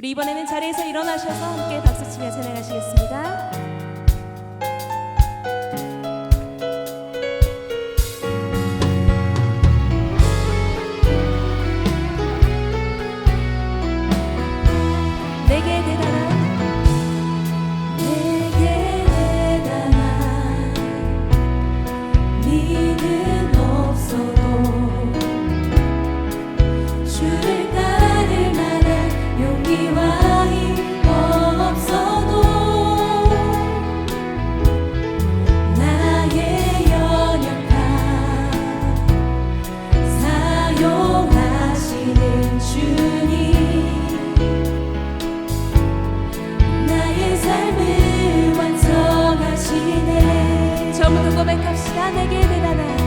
우리 이번에는 자리에서 일어나셔서 함께 박수치며 찬양하시겠습니다. make us stand again and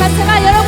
자체가 여러분